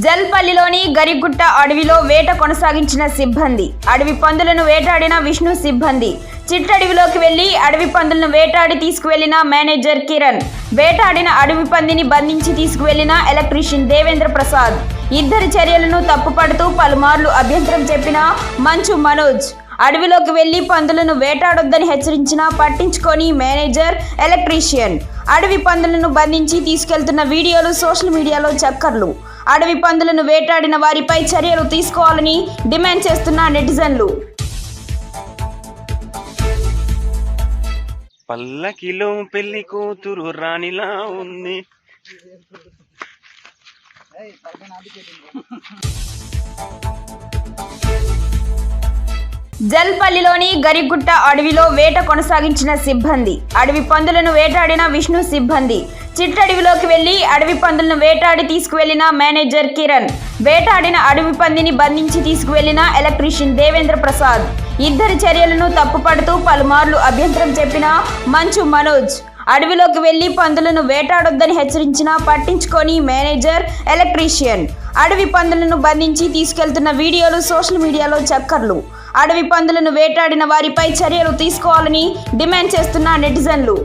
జల్పల్లిలోని గరిగుట్ట అడవిలో వేట కొనసాగించిన సిబ్బంది. అడవి పందులను వేటాడిన విష్ణు సిబ్బంది. చిట్టడవిలోకి వెళ్ళి అడవి పందులను వేటాడి తీసుకువెళ్ళిన మేనేజర్ కిరణ్. వేటాడిన అడవి పందిని బంధించి తీసుకువెళ్ళిన ఎలక్ట్రీషియన్ దేవేంద్ర ప్రసాద్. ఇద్దరి చర్యలను తప్పుపడుతూ పలుమార్లు అభ్యంతరం చెప్పిన మంచు మనోజ్. అడవిలోకి వెళ్ళి పందులను వేటాడొద్దని హెచ్చరించినా పట్టించుకొని మేనేజర్ ఎలక్ట్రీషియన్. అడవి పందులను బంధించి తీసుకెళ్తున్న వీడియోలు సోషల్ మీడియాలో చక్కర్లు. అడవి పందులను వేటాడిన వారిపై చర్యలు తీసుకోవాలని డిమాండ్ చేస్తున్న నెటిజన్లు. పల్లకిలో పెళ్ళి కూతురు రాణిలా ఉంది. జల్పల్లిలోని గరిగుట్ట అడవిలో వేట కొనసాగించిన సిబ్బంది. అడవి పందులను వేటాడిన విష్ణు సిబ్బంది. చిట్టడవిలోకి వెళ్ళి అడవి పందులను వేటాడి తీసుకువెళ్ళిన మేనేజర్ కిరణ్. వేటాడిన అడవి పందిని బంధించి తీసుకువెళ్ళిన ఎలక్ట్రీషియన్ దేవేంద్ర ప్రసాద్. ఇద్దరి చర్యలను తప్పుపడుతూ పలుమార్లు అభ్యంతరం చెప్పిన మంచు మనోజ్. అడవిలోకి వెళ్ళి పందులను వేటాడొద్దని హెచ్చరించినా పట్టించుకొని మేనేజర్ ఎలక్ట్రీషియన్. అడవి పందులను బంధించి తీసుకెళ్తున్న వీడియోలు సోషల్ మీడియాలో చక్కర్లు. అడవి పందులను వేటాడిన వారిపై చర్యలు తీసుకోవాలని డిమాండ్ చేస్తున్న నెటిజన్లు.